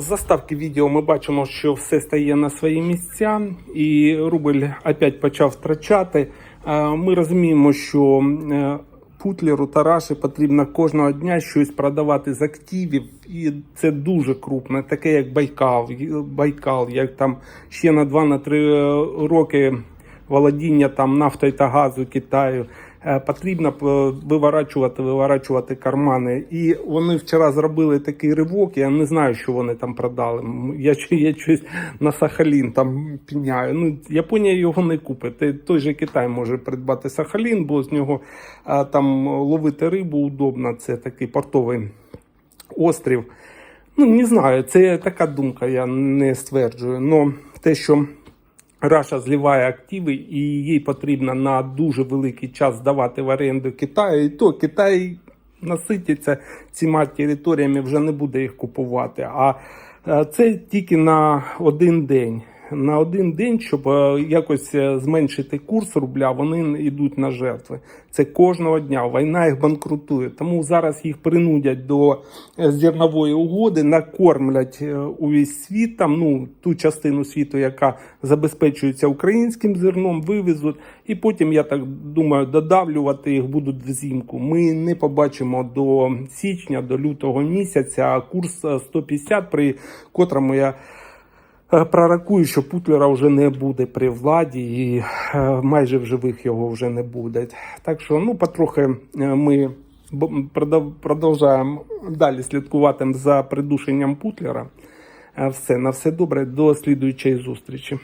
З заставки відео ми бачимо, що все стає на свої місця, і рубль опять почав втрачати. Е, Ми розуміємо, що е, Путлеру Тараші потрібно кожного дня щось продавати з активів, і це дуже крупне, таке як Байкал, Байкал, як там ще на 2-3 роки володіння там нафтою та газу Китаю. Е, Потрібно е, виворачувати, виворачувати кармани. І вони вчора зробили такий ривок. Я не знаю, що вони там продали. Я, я щось на Сахалін там піняю. Ну, Японія його не купить. Той же Китай може придбати Сахалін, бо з нього е, там ловити рибу удобно. Це такий портовий острів. Ну, не знаю, це така думка, я не стверджую. Но те, що Раша зливає активи і їй потрібно на дуже великий час здавати в оренду Китаю, і то Китай насититься цими територіями, вже не буде їх купувати. А е, це тільки на один день. На один день, щоб е, якось е, зменшити курс рубля, вони йдуть на жертви. Це кожного дня. Війна їх банкрутує. Тому зараз їх принудять до е, зернової угоди, накормлять увесь світ, там, ну, ту частину світу, яка забезпечується українським зерном, вивезуть. І потім, я так думаю, додавлювати їх будуть взимку. Ми не побачимо до січня, до лютого місяця курс е, 150, при котрому я. Е, Пророкую, що Путлера вже не буде при владі, і е, майже в живих його вже не буде. Так що, ну, потрохи е, ми продовжуємо далі слідкувати за придушенням Путлера. Все, на все добре, до слідуючої зустрічі.